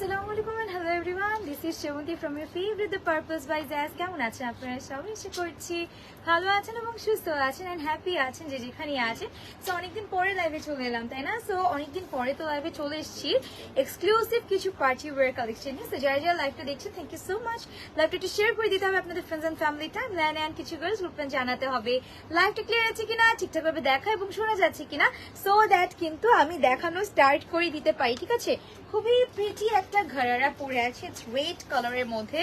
আসসালামু আলাইকুম and hello everyone this is Sebanti from your favourite the purpose by jazz কেমন আছেন আপনারা? সবাই এসে করছি ভালো আছেন এবং সুস্থ আছেন এন্ড হ্যাপি আছেন যে যেখানে আছেন। সো অনেকদিন পরে লাইভে চলে এলাম, তাই না? সো অনেকদিন পরে তো লাইভে চলে এসেছি। এক্সক্লুসিভ কিছু পার্টি ওয়ার কালেকশন নিয়ে। সো যারা যারা লাইভটা দেখছেন থ্যাংক ইউ সো মাচ লাইভটা একটু শেয়ার করে দিতে হবে আপনাদের friends and family timeline and কিছু গার্লস গ্রুপ জানাতে হবে। লাইভটা ক্লিয়ার আছে কিনা, ঠিকঠাক ভাবে দেখা এবং শোনা যাচ্ছে কিনা। সো দ্যাট কিন্তু আমি দেখানো স্টার্ট করে দিতে পারি, ঠিক আছে? খুবই প্রিটি একটা ঘরারা পরে আছে। রেড কালারের মধ্যে।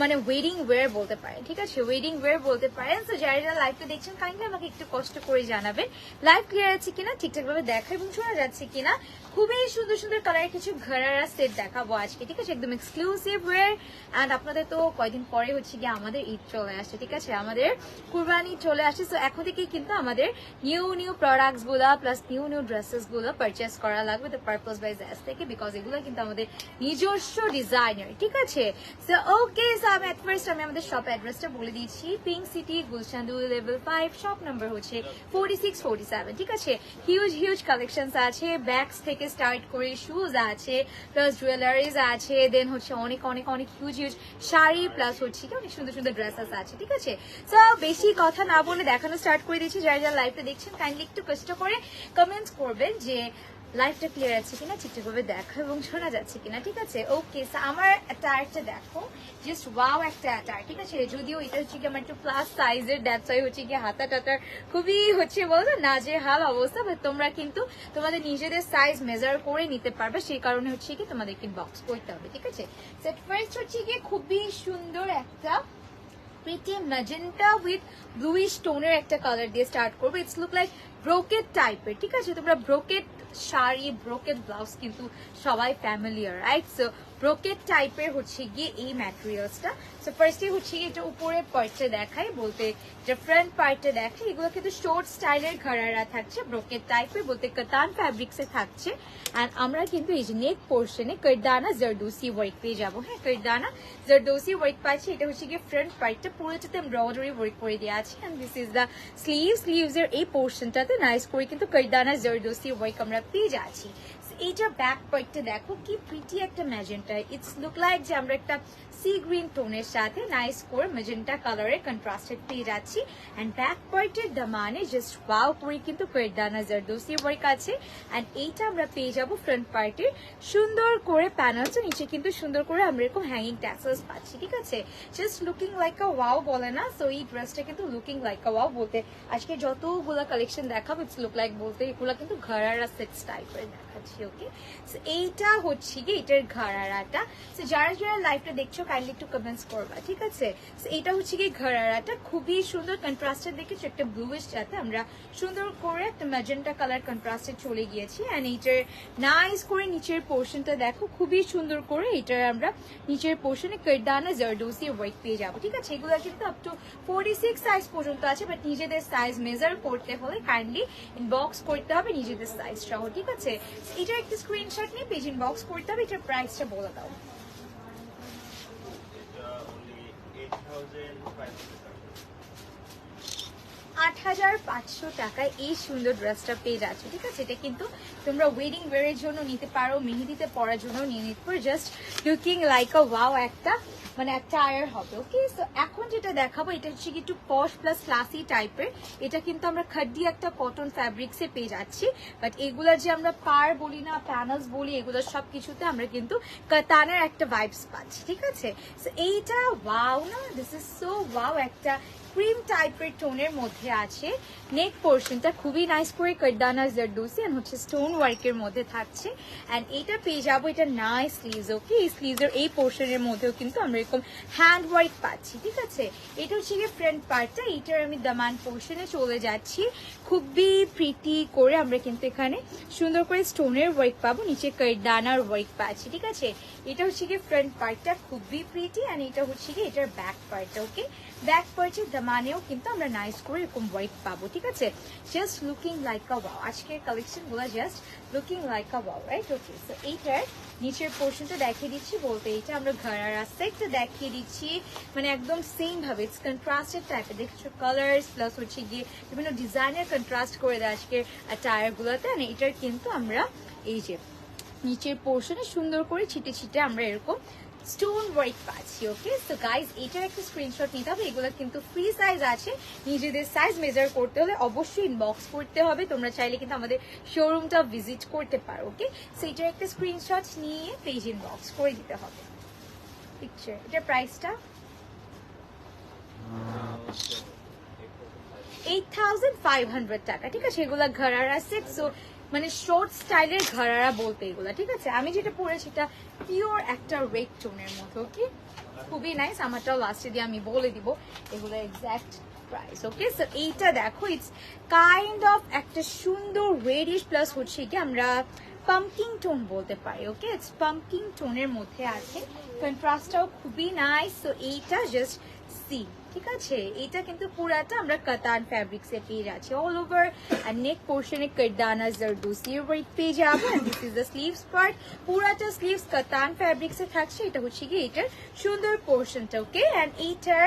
মানে ওয়েডিং ওয়্যার বলতে পারেন, ঠিক আছে? ওয়েডিং ওয়্যার বলতে পারেন। তো যারা যারা লাইভটা দেখছেন কাইন্ডলি আমাকে একটু কষ্ট করে জানাবেন। লাইভ ক্লিয়ার আছে কিনা ঠিকঠাক ভাবে দেখা এবং শোনা যাচ্ছে কিনা? খুবই সুন্দর সুন্দর কালারের কিছু ঘরারা সেট দেখাবো আজকে, ঠিক আছে? একদম এক্সক্লুসিভ ওয়্যার অ্যান্ড আপনাদের তো কয়দিন পরে হচ্ছে গিয়ে আমাদের ঈদ চলে আসছে, ঠিক আছে? আমাদের কুরবানি চলে আসছে। তো এখন থেকেই কিন্তু আমাদের নিউ নিউ প্রোডাক্টসগুলা প্লাস নিউ নিউ ড্রেসেসগুলো পারচেস করা লাগবে। দ্য পারপাস বাই জ্যাস থেকে বিকজ এগুলো কিন্তু আমাদের নিজস্ব ডিজাইনার ঠিক আছে? সো ওকে সো আমি অ্যাট ফার্স্ট আমি আমাদের শপ অ্যাড্রেসটা বলে দিচ্ছি পিঙ্ক সিটি গুলশান্দু লেভেল ফাইভ শপ নাম্বার হচ্ছে ফোর্টি সিক্স ফোর্টি সেভেন ঠিক আছে? হিউজ হিউজ কালেকশনস আছে ব্যাগস থেকে স্টার্ট করে শুজ আছে প্লাস জুয়েলারিজ আছে দেন হচ্ছে অনেক অনেক অনেক হিউজ হিউজ শাড়ি প্লাস হচ্ছে অনেক সুন্দর সুন্দর ড্রেসেস আছে, ঠিক আছে? সো বেশি কথা না বলে দেখানো স্টার্ট করে দিচ্ছি যারা যারা লাইভটা দেখছেন কাইন্ডলি একটু কষ্ট করে কমেন্টস করবেন যে লাইফটা ক্লিয়ার আছে কিনা ঠিকঠাক ভাবে দেখা এবং শোনা যাচ্ছে কিনা, ঠিক আছে? ওকে আমার অ্যাটায়ারটা দেখো। জাস্ট ওয়াও একটা অ্যাটায়ার ঠিক আছে? যদিও এটা হচ্ছে কি আমার একটু প্লাস সাইজের ওয়াই হচ্ছে কি হাতা টাতার খুবই হচ্ছে বলতো না যে হাল অবস্থা বাট তোমরা কিন্তু তোমাদের নিজেদের সাইজ মেজার করে নিতে পারবে, সেই কারণে হচ্ছে কি তোমাদেরকে বক্স করতে হবে, ঠিক আছে? সেট ফার্স্ট হচ্ছে কি খুবই সুন্দর একটা প্রিটি ম্যাজেন্টা উইথ ব্লুইশ টোনের একটা কালার দিয়ে স্টার্ট করব। ইটস লুক লাইক ব্রোকেট টাইপের ঠিক আছে? তোমরা ব্রোকেট শাড়ি ব্রোকেট ব্লাউজ কিন্তু সবাই ফ্যামিলিয়ার রাইট সো ব্রোকেট টাইপের হচ্ছে গিয়ে এই ম্যাটেরিয়ালসটা সো ফার্স্টে হচ্ছে গিয়ে এটা উপরে পার্টটা দেখাই বলতে যে ফ্রন্ট পার্টটা দেখাই এগুলো কিন্তু শর্ট স্টাইলের ঘরারা থাকছে, ব্রোকেট টাইপের বলতে কাতান ফ্যাব্রিক্সে থাকছে। অ্যান্ড আমরা কিন্তু এই যে নেক পোর্শনে কর্দানা জারদোসি ওয়ার্ক পেয়ে যাব। হ্যাঁ কর্দানা জারদোসি ওয়ার্ক পাচ্ছি। এটা হচ্ছে গিয়ে ফ্রন্ট পার্টটা পুরোটাতে এমব্রয়ডারি ওয়ার্ক করে দেওয়া আছে। And this is the sleeve sleeves এর এই পোর্শনটাতে নাইস করে কিন্তু কর্দানা জারদোসি ওয়ার্ক আমরা পেয়ে যাচ্ছি। এইটা ব্যাক পার্টটা দেখো কি প্রিটি একটা ম্যাজেন্টা ইটস লুক লাইক যে আমরা একটা সি গ্রিন টোনের সাথে নাইস করে ম্যাজেন্টা কালারের কন্ট্রাস্টেড পেয়ে যাচ্ছি। অ্যান্ড ব্যাক পার্টের দামানে জাস্ট ওয়াও করে কিন্তু কয়েকদানা জারদোসি ওয়ার্ক আছে অ্যান্ড এইটা আমরা পেয়ে যাব ফ্রন্ট পার্টের সুন্দর করে প্যানেলস নিচে কিন্তু সুন্দর করে আমরা এরকম হ্যাঙ্গিং ট্যাসেলস পাচ্ছি, ঠিক আছে? Just looking like a wow বলে না সো এই ড্রেসটা কিন্তু লুকিং লাইক আ ওয়াও বলতে। আজকে যতগুলো কালেকশন দেখাবো ইটস লুক লাইক বলতে এগুলো কিন্তু ঘরারা সেট টাইপের দেখাচ্ছি ওকে এইটা হচ্ছে কি এটার ঘরারাটা সো যারা যারা লাইভটা দেখছ কাইন্ডলি একটু কমেন্টস করবা, ঠিক আছে? এটা হচ্ছে কি ঘরারাটা খুবই সুন্দর কন্ট্রাস্টেড দেখেছ, একটা ব্লুইশ যাতে আমরা সুন্দর করে একটা ম্যাজেন্টা কালার কন্ট্রাস্টে চলে গিয়েছি। অ্যান্ড এইটার নাইস করে নিচের পোর্শনটা দেখো, খুবই সুন্দর করে এটার আমরা নিচের পোর্শনে কর্দানা জারদোসি ওয়ার্ক পেয়ে যাব, ঠিক আছে? এগুলো কিন্তু up to forty six size পর্যন্ত আছে বাট নিজেদের সাইজ মেজার করতে হলে কাইন্ডলি ইনবক্স করতে হবে নিজেদের সাইজ সহ, ঠিক আছে? এটার একটা স্ক্রিনশট নিয়ে পেজ ইনবক্স করতে হবে, এটার প্রাইসটা বলে দাও। আট হাজার পাঁচশো টাকায় এই সুন্দর ড্রেসটা পেয়ে যাচ্ছে, ঠিক আছে? এটা কিন্তু তোমরা ওয়েডিং ওয়ারের জন্য নিতে পারো মেহেদিতে পরার জন্য নিয়ে নিতে পারো just looking like a wow একটা মানে একটা আয়ার হবে ওকে তো এখন যেটা দেখাবো, এটা হচ্ছে একটু পশ প্লাস ক্লাসি টাইপের এটা কিন্তু আমরা খাড্ডি একটা কটন ফ্যাব্রিক্সে পেয়ে যাচ্ছি। বাট এগুলার যে আমরা পার বলি না প্যানেলস বলি এগুলোর সব কিছুতে আমরা কিন্তু কাতানের একটা ভাইবস পাচ্ছি, ঠিক আছে? তো এইটা ওয়াও না? দিস ইজ সো ওয়াও একটা ক্রিম টাইপের টোনের মধ্যে আছে। নেক পোর্শনটা খুবই নাইস করে কর্দানা জারদোসি এন্ড হচ্ছে স্টোন ওয়ার্কের মধ্যে থাকছে। এন্ড এটা পেয়ে যাব, এটা নাই স্লিভস ওকে এই স্লিভসের এই পোর্শনের মধ্যেও কিন্তু আমরা এরকম হ্যান্ড ওয়ার্ক পাচ্ছি, ঠিক আছে? এটা হচ্ছে গিয়ে ফ্রন্ট পার্টটা এইটার আমি দামান পোর্শনে চলে যাচ্ছি। খুবই প্রিটি করে আমরা কিন্তু এখানে সুন্দর করে স্টোনের ওয়ার্ক পাবো, নিচে কর্দানার ওয়ার্ক পাচ্ছি, ঠিক আছে? এটা হচ্ছে গিয়ে ফ্রন্ট পার্টটা খুবই প্রিটি অ্যান্ড এটা হচ্ছে গিয়ে এটার ব্যাক পার্টটা ওকে ব্যাক পার্টের দামানেও কিন্তু আমরা নাইস করে এরকম ওয়ার্ক পাবো, ঠিক আছে? Just looking like a wow আজকের কালেকশনগুলো just looking like a wow right okay so এইটার নিচের পোর্শনটা দেখিয়ে দিচ্ছি, বলতে এইটা আমরা ঘরারা সেটটা দেখিয়ে দিচ্ছি। মানে একদম সেম ভাবে। ইটস কন্ট্রাস্টেড টাইপের দেখছ কালার্স প্লাস হচ্ছে গিয়ে বিভিন্ন ডিজাইনের কন্ট্রাস্ট করে দেয় আজকের টায়ার গুলোতে। এটার কিন্তু আমরা এই যে নিচের পোর্শনে সুন্দর করে ছিটে ছিটে আমরা এরকম স্টোন ওয়ার্ক পাচ্ছি ওকে সো গাইজ এটার একটা স্ক্রিনশট নিতে হবে। এগুলো কিন্তু ফ্রি সাইজ আছে। নিজেদের সাইজ মেজার করতে হলে অবশ্যই ইনবক্স করতে হবে। তোমরা চাইলে কিন্তু আমাদের শোরুমটা ভিজিট করতে পারো ওকে সো এটার একটা স্ক্রিনশট নিয়ে পেজ ইনবক্স করে দিতে হবে। পিকচার এটার প্রাইসটা এইট থাউজেন্ড ফাইভ হান্ড্রেড টাকা, ঠিক আছে? এগুলা ঘরারা সেট সো মানে শর্ট স্টাইলের ঘরারা বলতে এগুলা, ঠিক আছে? আমি যেটা পরেছি এটা পিওর একটা রেড টোনের মতো ওকে খুবই নাইস আমারটাও লাস্টে দিয়ে আমি বলে দিব এগুলো এক্স্যাক্ট প্রাইস ওকে সো এইটা দেখো ইটস কাইন্ড অফ একটা সুন্দর রেডিশ প্লাস হচ্ছে কি আমরা পাম্পকিং টোন বলতে পারি ওকে ইটস পাম্পকিং টোনের মধ্যে আছে। কন্ট্রাস্টটাও খুবই নাইস সো এইটা জাস্ট সি ঠিক আছে? এটা কিন্তু পুরাটা আমরা কাতান ফ্যাব্রিক্স পেয়ে যাচ্ছি। অল ওভার আর নেক পোর্শনে কর্দানা জারদোসি ওয়ার্ক পেয়ে যাব this is the sleeves part পুরাটা স্লিভস কাতান ফ্যাব্রিক্স এ থাকছে। এটা হচ্ছে কি এটার সুন্দর পোর্শনটা ওকে এন্ড এইটার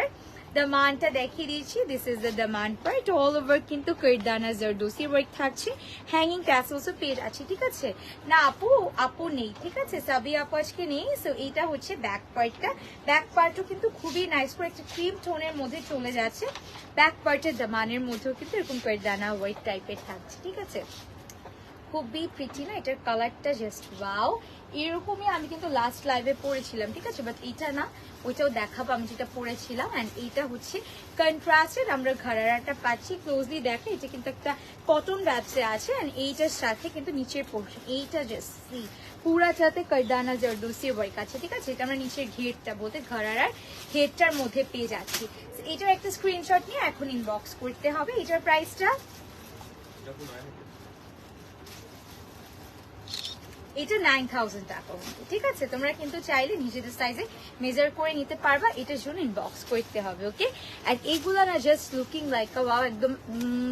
দামানটা দেখিয়ে দিয়েছি। This is the daman part all over কিন্তু কর্দানা জারদোসি ওয়ার্ক থাকছে। হ্যাঙ্গিং ট্যাসেলসও পেয়ে আছে, ঠিক আছে? না আপু আপু নেই, ঠিক আছে? সাবি আপু আজকে নেই সো এইটা হচ্ছে ব্যাক পার্টটা ব্যাক পার্টও কিন্তু খুবই নাইস করে একটা ক্রিম টোনের মধ্যে চলে যাচ্ছে। ব্যাক পার্টের দামানের মধ্যেও কিন্তু এরকম কর্দানা ওয়ার্ক টাইপের থাকছে, ঠিক আছে? খুবই প্রিটি না? এটার কালারটা জাস্ট ওয়াও এরকমই আমি কিন্তু লাস্ট লাইভে পড়েছিলাম, ঠিক আছে? বাট এটা না, ওইটাও দেখাবো আমি যেটা পড়েছিলাম। অ্যান্ড এইটা হচ্ছে কন্ট্রাস্টেড আমরা ঘরারাটা পাচ্ছি ক্লোজলি দেখে, এটা কিন্তু একটা কটন ব্যাপসে আছে। অ্যান্ড এইটার সাথে কিন্তু নিচের পোর্শন এইটা জাস্ট সি পুরাটাতে কর্দানা জর্দুসি ওয়ার্ক আছে ঠিক আছে? এটা আমরা নিচের ঘেরটা বলতে ঘরারার ঘেরটার মধ্যে পেয়ে যাচ্ছি। এটার একটা স্ক্রিনশট নিয়ে এখন ইনবক্স করতে হবে। এটার প্রাইসটা এটা নাইন থাউজেন্ড টাকা ঠিক আছে? তোমরা কিন্তু চাইলে নিজেদের সাইজে মেজার করে নিতে পারবা, এটার জন্য ইনবক্স করতে হবে ওকে আর এগুলা না জাস্ট লুকিং লাইক ওয়াও একদম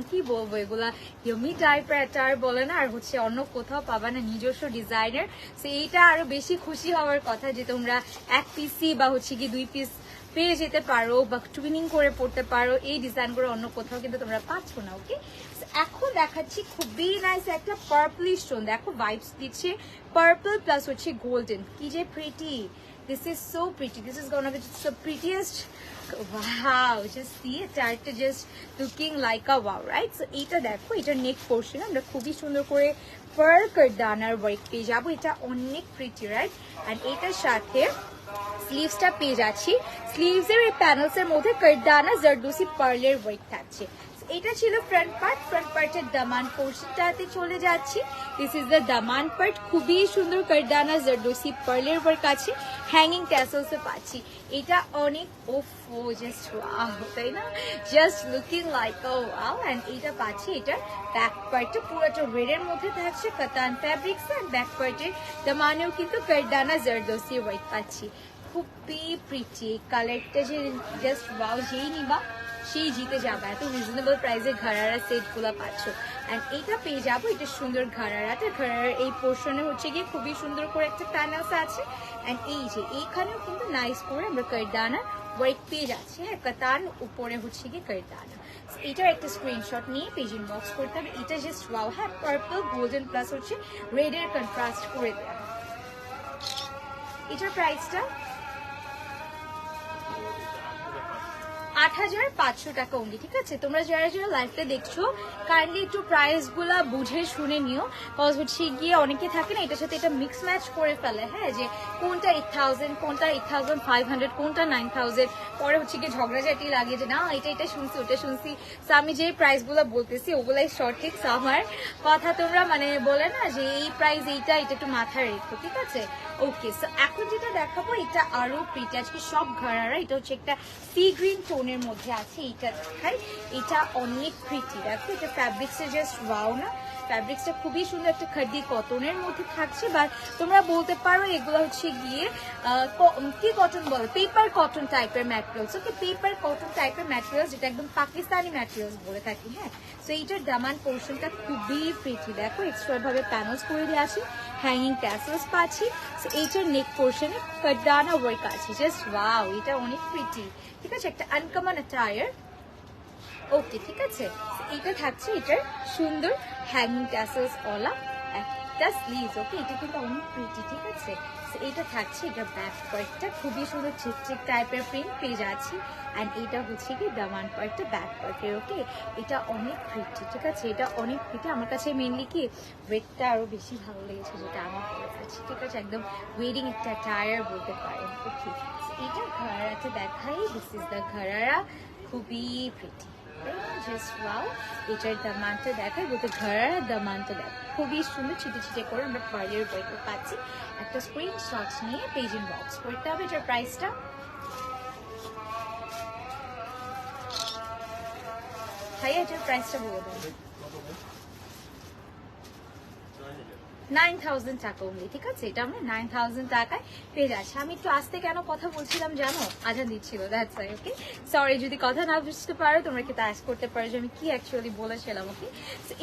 কি বলব এগুলা? ইয়মি টাইপের অ্যাটার বলে না, আর হচ্ছে অন্য কোথাও পাবা না, নিজস্ব ডিজাইনের সো এইটা আরও বেশি খুশি হওয়ার কথা যে তোমরা এক পিসি বা হচ্ছে কি দুই পিস পেয়ে যেতে পারো বা টুইনিং করে পড়তে পারো, এই ডিজাইনগুলো অন্য কোথাও কিন্তু তোমরা পাচ্ছ না ওকে এখন দেখাচ্ছি খুবই নাইস একটা পার্পলি স্টোন দেখো ভাইবস দিচ্ছে। পার্পল প্লাস হচ্ছে গোল্ডেন কি যে pretty this is so pretty this is gonna be the prettiest wow just see চারটা just looking like wow right so এইটা দেখো এটা নেক পোর্শন আমরা খুবই সুন্দর করে পার্ল কারদানার ওয়ার্ক পেয়ে যাব। এটা অনেক প্রিটি রাইট অ্যান্ড এটার সাথে স্লিভসটা পেয়ে যাচ্ছি। স্লিভস এর এই প্যানেলস এর মধ্যে কারদানা জারদোসি পার্লের ওয়ার্ক থাকছে। এটা ছিল ফ্রন্ট পার্ট ফ্রন্ট পার্টের দামান পোর্শনটাতে চলে যাচ্ছি। This is the Daman part খুবই সুন্দর কারদানা, জারদোসি পার্লের ওয়ার্ক আছে হ্যাঙ্গিং ট্যাসেলস পাচ্ছি। এটা অনেক ও জাস্ট ওয়াও তাই না? Just looking like oh wow and এটা পাচ্ছি। এটা ব্যাক পার্টটা পুরোটা রেডের মধ্যে থাকছে, কাতান ফ্যাব্রিক্স এন্ড ব্যাক পার্টের দামানেও কিন্তু কারদানা, জারদোসি ওয়ার্ক পাচ্ছি। খুবই প্রিটি কালারটা যে জাস্ট ওয়াও যেই নিবা। সেই জিতে যাবে এত রিজনেবল প্রাইসে ঘরারা সেটগুলো পাচ্ছ। অ্যান্ড এইটা পেয়ে যাব, এটা সুন্দর ঘরারাটা ঘরারার এই পোর্শনে হচ্ছে গিয়ে খুবই সুন্দর করে একটা প্যানেলস আছে। অ্যান্ড এই যে, এইখানেও কিন্তু নাইস করে আমরা কারদানা ওয়ার্ক পেয়ে যাচ্ছি। হ্যাঁ কাতান উপরে হচ্ছে গিয়ে কারদানা। এটার একটা স্ক্রিনশট নিয়ে পেজ ইনবক্স করতে হবে। এটা জাস্ট ওয়াও হ্যাঁ পার্পল গোল্ডেন প্লাস হচ্ছে রেডের কন্ট্রাস্ট করে দেওয়া এটার প্রাইসটা আট হাজার পাঁচশো টাকা অনলি ঠিক আছে? তোমরা যারা যারা লাইভটা দেখছ কাইন্ডলি একটু প্রাইসগুলা বুঝে শুনে নিও কজ হচ্ছে গিয়ে অনেকে থাকে না, এটার সাথে এটা মিক্স ম্যাচ করে ফেলে হ্যাঁ? যে কোনটা এইট থাউজেন্ড কোনটা এইট থাউজেন্ড ফাইভ হান্ড্রেড কোনটা নাইন থাউজেন্ড পরে হচ্ছে গিয়ে ঝগড়াঝাটি লাগে যে, না, এটা এটা শুনছি, ওটা শুনছি। আমি যে প্রাইসগুলা বলতেছি, ওগুলাই সঠিক আমার। কথা তোমরা মানে বলে না যে, এই প্রাইস এইটা, এটা একটু মাথায় রেখো, ঠিক আছে? ওকে সো এখন যেটা দেখাবো, এটা আরও প্রিটি আজকে সব ঘরারা, এটা হচ্ছে একটা সি গ্রিন টোনের মধ্যে আছে এটা দেখাই। এটা অনেক প্রিটি দেখো এটা ফ্যাব্রিক্সে জাস্ট ওয়াও না ফ্যাব্রিক্সটা খুবই সুন্দর একটা খাদ্দি কটনের মধ্যে থাকছে বা তোমরা বলতে পারো এগুলো হচ্ছে গিয়ে ক- কটন বলে? পেপার কটন টাইপের ম্যাটেরিয়ালস ওকে পেপার কটন টাইপের ম্যাটেরিয়ালস যেটা একদম পাকিস্তানি ম্যাটেরিয়ালস বলে থাকি হ্যাঁ? সো এইটার দামান পোর্শনটা খুবই প্রিটি দেখো এক্সট্রা ভাবে প্যানেলস করে দিয়ে আছে হ্যাঙ্গিং ট্যাসেলস পাচ্ছি। সো এইটার নেক পোর্শনে কডানা ওয়ার্ক আছে। জাস্ট ওয়াও এটা অনেক প্রিটি ঠিক আছে? একটা আনকমন অ্যাটায়ার ওকে ঠিক আছে? এইটা থাকছে এটার সুন্দর হ্যাঙ্গিং ট্যাসেলস ওলা একটা স্লিভস ওকে এটা কিন্তু অনেক প্রিটি ঠিক আছে? এটা থাকছে, এটা ব্যাক পার্টটা খুবই সুন্দর চিক টাইপের প্রিন্ট পেয়ে যাচ্ছি। অ্যান্ড এটা হচ্ছে কি দামান পার্টটা ব্যাক পার্টের ওকে এটা অনেক প্রিটি ঠিক আছে? এটা অনেক প্রিটি আমার কাছে মেনলি কি ওয়েটটা আরও বেশি ভালো লেগেছে যেটা আমার আছে, ঠিক আছে? একদম ওয়েডিং একটা টায়ার বলতে পারেন ওকে এটা ঘরারাতে দেখাই দিস ইজ দ্য ঘরারা খুবই প্রিটি জাস্ট ওয়াও এটার দামানটা দেখাই বলতে ঘরারা দামানটা দেখ। খুবই সুন্দর ছিটে ছিটে করে আমরা পার্লের বইটা পাচ্ছি। একটা স্ক্রিনশট নিয়ে পেজ ইন বক্স করতে হবে এটার প্রাইসটা ভাইয়া, এটার প্রাইসটা বলে দেন। নাইন থাউজেন্ড টাকা অনলি ঠিক আছে? এটা আমরা নাইন থাউজেন্ড টাকায় পেয়ে যাচ্ছি। আমি একটু আসতে কেন কথা বলছিলাম জানো? আজান দিচ্ছিল দ্যাটস ওয়াই ওকে সরি যদি কথা না বুঝতে পারো, তোমরা কি আস করতে পারো যে আমি কি অ্যাকচুয়ালি বলেছিলাম ওকে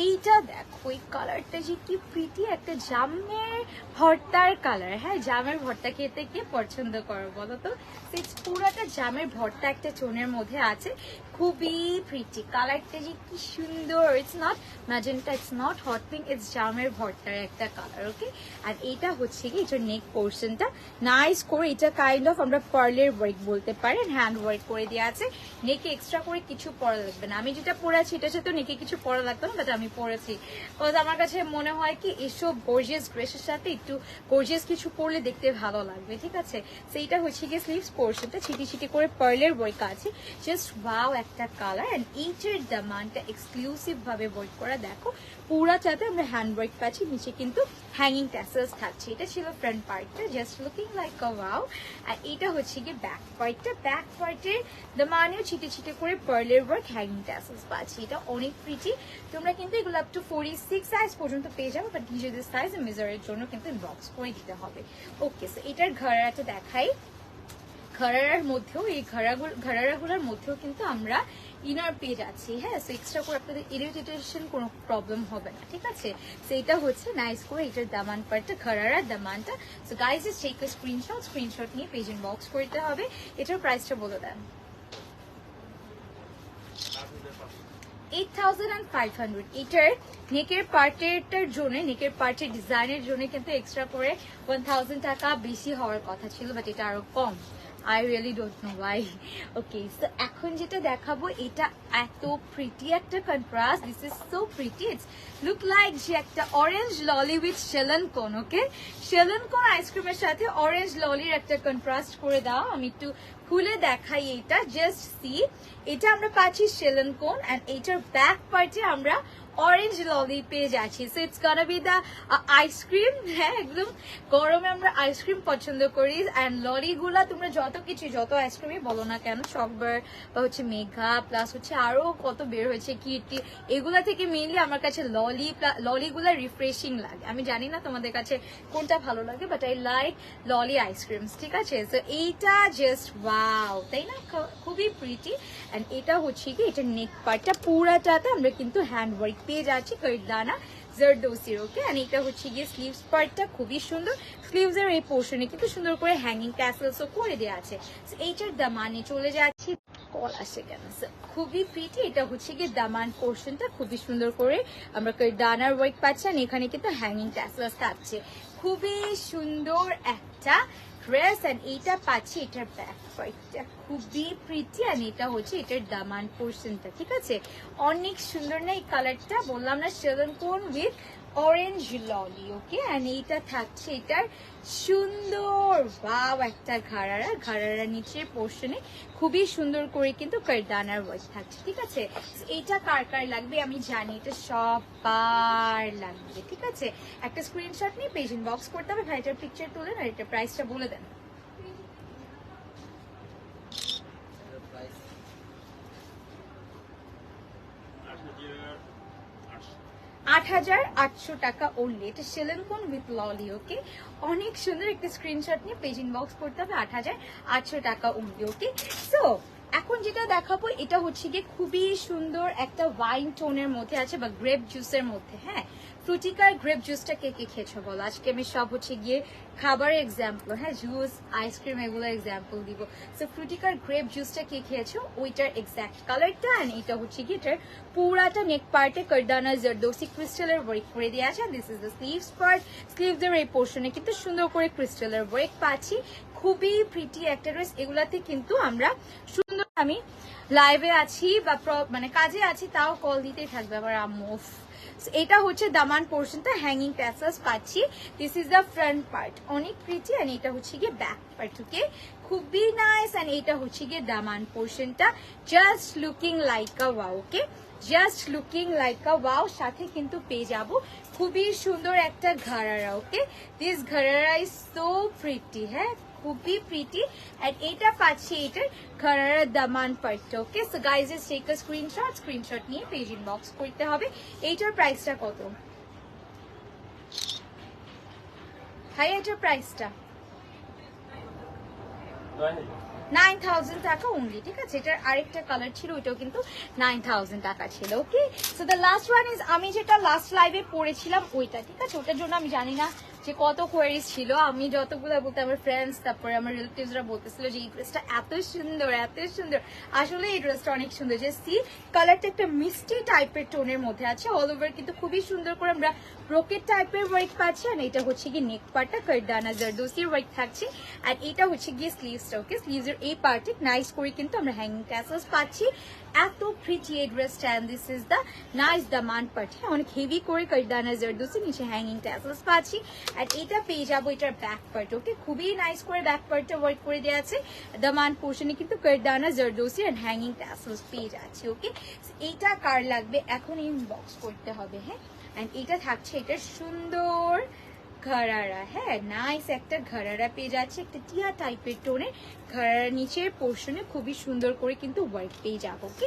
এইটা দেখো, ওই কালারটা যে কি প্রিটি একটা জামের ভর্তার কালার হ্যাঁ? জামের ভর্তা খেতে কে পছন্দ করো বলো তো? পুরাটা জামের ভর্তা একটা চোনের মধ্যে আছে। খুবই প্রিটি কালারটা যে কি সুন্দর। It's not magenta it's not hot pink it's জামের ভর্তার একটা কালার ওকে আর এটা হচ্ছে কি এটার নেক পোর্শনটা নাইস করে এটা কাইন্ড অফ আমরা পার্লের ওয়ার্ক বলতে পারেন হ্যান্ড ওয়ার্ক করে দেওয়া আছে। নেকে এক্সট্রা করে কিছু পরা লাগবে না। আমি যেটা পরেছি এটা সাথে নেকে কিছু পরা লাগবে না বাট আমি পরেছি। বিকজ আমার কাছে মনে হয় কি, এসব গর্জিয়াস ড্রেসের সাথে একটু গর্জিয়াস কিছু পরলে দেখতে ভালো লাগবে, ঠিক আছে? সেইটা হচ্ছে গিয়ে স্লিভস পোর্শনটা ছিটি ছিটি করে পার্লের ওয়ার্ক আছে। জাস্ট ওয়াও একটা কালার অ্যান্ড এইটার দামানটা এক্সক্লুসিভ ভাবে ওয়ার্ক করা। দেখো পুরাটাতে আমরা হ্যান্ড ওয়ার্ক পাচ্ছি, নিচে কিন্তু হ্যাঙ্গিং ট্যাসেলস থাকছে। এটা ছিল ফ্রন্ট পার্টটা just looking like a wow আর এটা হচ্ছে গিয়ে ব্যাক পার্টটা ব্যাক পার্টের দামানেও ছিটে ছিটে করে পার্লের ওয়ার্ক হ্যাঙ্গিং ট্যাসেলস পাচ্ছি। এটা অনেক প্রিটি তোমরা কিন্তু এগুলো up to forty six size পর্যন্ত পেয়ে যাবে বাট নিজেদের সাইজ মেজারের জন্য কিন্তু বক্স করে দিতে হবে। ওকে সো এটার ঘরাটা দেখাই। ঘরারার মধ্যেও, এই ঘরারাগুলোর মধ্যেও কিন্তু আমরা ইনার পেয়ে যাচ্ছি হ্যাঁ সো এক্সট্রা করে আপনাদের ইরিটেশন কোনো প্রবলেম হবে না, ঠিক আছে? সো এটা হচ্ছে নাইস করে, এটার দামান পার্টটা ঘরারার দামানটা। So guys is take screenshot screenshot নিয়ে পেজ বক্স করতে হবে। এটার প্রাইসটা বলে দেন। Eight thousand and five hundred এটার নেকের পার্টেরটার জন্য নেকের পার্টের ডিজাইনের জন্য কিন্তু এক্সট্রা করে ওয়ান থাউজেন্ড টাকা বেশি হওয়ার কথা ছিল বাট এটা আরও কম। I really don't know why okay so এখন যেটা দেখাবো, এটা এত প্রিটি একটা contrast this is so pretty it's look like যে একটা অরেঞ্জ ললি উইথ কোন ওকে কোন আইসক্রিমের সাথে অরেঞ্জ ললির একটা কন্ট্রাস্ট করে দাও। আমি একটু খুলে দেখাই এটা জাস্ট সি এটা আমরা পাচ্ছি কোন অ্যান্ড এইটার ব্যাক পার্টে আমরা অরেঞ্জ ললি পেয়ে যাচ্ছি। So it's gonna be the ice cream হ্যাঁ একদম। গরমে আমরা আইসক্রিম পছন্দ করি। অ্যান্ড ললি গুলা তোমরা যত কিছু, যত আইসক্রিমই বলো না কেন সকবার বা হচ্ছে মেঘা প্লাস হচ্ছে আরও কত বের হয়েছে কিটি এগুলা থেকে মেইনলি আমার কাছে ললি ললি গুলা রিফ্রেশিং লাগে। আমি জানি না তোমাদের কাছে কোনটা ভালো লাগে but I like lolly ice creams ঠিক আছে? সো এইটা জাস্ট ওয়াও তাই না? খুবই প্রিটি অ্যান্ড এটা হচ্ছে কি, এটা নেক পার্টটা পুরাটাতে আমরা কিন্তু হ্যান্ড ওয়ার্ক পেয়ে যাচ্ছি কইদানা জারদোসির ওকে আর এটা হচ্ছে গিয়ে স্লিভস পার্টটা খুবই সুন্দর। স্লিভস এর এই পোর্শনে কিন্তু সুন্দর করে হ্যাঙ্গিং ট্যাসেলসও করে দেওয়া আছে। এইটার দামানে চলে যাচ্ছি। কল আসে কেন? খুবই প্রিটি এটা হচ্ছে গিয়ে দামান পোর্শনটা খুবই সুন্দর করে আমরা ডানার ওয়ার্ক পাচ্ছি এখানে কিন্তু হ্যাঙ্গিং ট্যাসেলস থাকছে। খুবই সুন্দর একটা ড্রেস অ্যান্ড এইটা পাচ্ছি, এটার ব্যাক পার্টটা খুবই প্রিটি আর এটা হচ্ছে এটার দামান পোর্শনটা ঠিক আছে? অনেক সুন্দর না এই কালারটা বললাম না সেলন কোন উইথ অরেঞ্জ ললি ওকে অ্যান্ড এইটা থাকছে এটার সুন্দর বাও একটা ঘাড়ারা। ঘাড়ারা নিচের পোর্শনে খুবই সুন্দর করে কিন্তু কারদানার ওয়াজ থাকছে, ঠিক আছে? এটা কার কার লাগবে? আমি জানি, এটা সবার লাগবে, ঠিক আছে? একটা স্ক্রিনশট নিয়ে পেজেন্ট বক্স করতে হবে, ভাইটার পিকচার তুলে, আর এটা প্রাইসটা বলে দেন। হাজার আটশো টাকা ওনলি এটা সেলেনকন উইথ ললি ওকে অনেক সুন্দর একটা স্ক্রিনশট নিয়ে পেজ ইনবক্স করতে হবে, আট হাজার আটশো টাকা ওনলি ওকে সো এখন যেটা দেখাবো, এটা হচ্ছে গিয়ে খুবই সুন্দর একটা ওয়াইন টোনের মধ্যে আছে বা গ্রেপ জুসের মধ্যে হ্যাঁ? ফ্রুটিকার গ্রেপ জুসটা কে কে খেয়েছো বলো? আজকে আমি সব হচ্ছে গিয়ে খাবারের এক্সাম্পল হ্যাঁ জুস আইসক্রিম এগুলো এক্সাম্পল দিব। সো ফ্রুটিকার গ্রেপ জুসটা কে খেয়েছো? ওইটার এক্সাক্ট কালারটা অ্যান্ড এটা হচ্ছে কি এটার পুরাটা নেক পার্টে কারদানা জারদোসি ক্রিস্টালের ওয়ার্ক করে দিয়ে আছে। This is the sleeves part স্লিভসের এই পোর্শনে কিন্তু সুন্দর করে ক্রিস্টালের ওয়ার্ক পাচ্ছি। খুবই প্রিটি একটা ড্রেস এগুলাতে কিন্তু আমরা সুন্দর আমি লাইভে আছি বা মানে কাজে আছি, তাও কল দিতেই থাকবে আবার আম্মু। এটা হচ্ছে দামান পোর্শনটা হ্যাঙ্গিং ট্যাসেলস পাচ্ছি। This is the front part অনেক প্রিটি এন্ড এটা হচ্ছে গিয়ে ব্যাক পার্ট ওকে খুবই নাইস এন্ড এটা হচ্ছে গিয়ে দামান পোর্শনটা just looking like a wow okay just looking like a wow সাথে কিন্তু পেয়ে যাব খুবই সুন্দর একটা ঘাড়ারা okay this ঘাড়ারা is so pretty হ্যাঁ? খুবই প্রিটি এন্ড এটা পাচ্ছি এটার ঘরারা দামান পার্টটা okay so guys is take a screenshot screenshot নিয়ে পেজ ইনবক্স করতে হবে। এইটার প্রাইসটা কত? হাই এটার প্রাইসটা নাইন থাউজেন্ড টাকা অনলি ঠিক আছে? এটার আরেকটা কালার ছিল, ওইটাও কিন্তু নাইন থাউজেন্ড টাকা ছিল okay so the last one is আমি যেটা লাস্ট লাইভে পড়েছিলাম, ওইটা, ঠিক আছে? ওটার জন্য আমি জানি না যে কত কোয়ারিজ ছিল, আমি যতগুলো বলতে আমার ফ্রেন্ডস তারপরে আমার রিলেটিভসরা বলতেছিল যে, এই ড্রেসটা এত সুন্দর এত সুন্দর। আসলে এই ড্রেসটা অনেক সুন্দর। যে সি কালারটা একটা মিষ্টি টাইপের টোনের মধ্যে আছে। অল ওভার কিন্তু খুবই সুন্দর করে আমরা রকেট টাইপের ওয়ার্ক পাচ্ছি আর এটা হচ্ছে গিয়ে নেক পার্টটা কারদানা জারদোসির ওয়ার্ক থাকছে। আর এটা হচ্ছে গিয়ে স্লিভসটা ওকে স্লিভসের এই পার্টে নাইস করে কিন্তু আমরা হ্যাঙ্গিং ট্যাসেলস পাচ্ছি। এত প্রিটি এই ড্রেসটা and this is the nice Daman part হ্যাঁ অনেক হেভি করে কারদানা জারদোসি নিচে হ্যাঙ্গিং ট্যাসেলস পাচ্ছি আর এটা পেয়ে যাব এটার ব্যাক পার্ট ওকে খুবই নাইস করে ব্যাক পার্টটা ওয়ার্ক করে দেওয়া আছে দামান পোর্শনে কিন্তু কারদানা জারদোসি আর হ্যাঙ্গিং ট্যাসেলস পেয়ে যাচ্ছে ওকে এইটা কার লাগবে এখন ইনবক্স করতে হবে হ্যাঁ অ্যান্ড এটা থাকছে এটা সুন্দর ঘরারা হ্যাঁ নাইস একটা ঘরারা পেয়ে যাচ্ছে, একটা টিয়া টাইপের টোনে ঘরারা নিচের পোর্শনে খুবই সুন্দর করে কিন্তু ওয়ার্ক পেয়ে যাব ওকে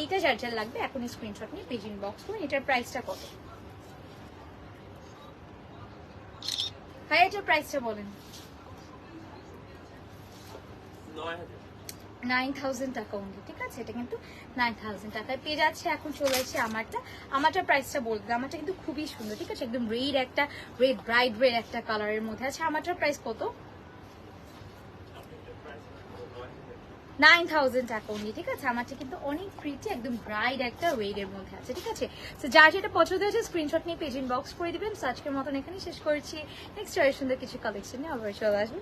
এইটা যার যার লাগবে, এখন স্ক্রিনশট নিয়ে পেজ ইনবক্স করুন, এটার প্রাইসটা কত? ভাই এটার প্রাইসটা বলেন। নাইন থাউজেন্ড টাকা অনলি ঠিক আছে? এটা কিন্তু নাইন থাউজেন্ড টাকায় পেয়ে যাচ্ছে এখন চলে এসেছে আমারটা। আমারটা প্রাইসটা বলবে আমারটা কিন্তু খুবই সুন্দর, ঠিক আছে? একদম রেড একটা রেড ব্রাইট রেড একটা কালারের মধ্যে। আছে আমারটার প্রাইস কত? নাইন থাউজেন্ড টাকা ঠিক আছে? আমারটা কিন্তু অনেক প্রিটি একদম ব্রাইট একটা ওয়েডের মধ্যে আছে, ঠিক আছে? তো যার যেটা পছন্দ হয়েছে স্ক্রিনশট নিয়ে পেজ বক্স করে দিবেন। আজকের মতন এখানে শেষ করছি। নেক্সট সুন্দর কিছু কালেকশন নিয়ে আবার চলে আসব।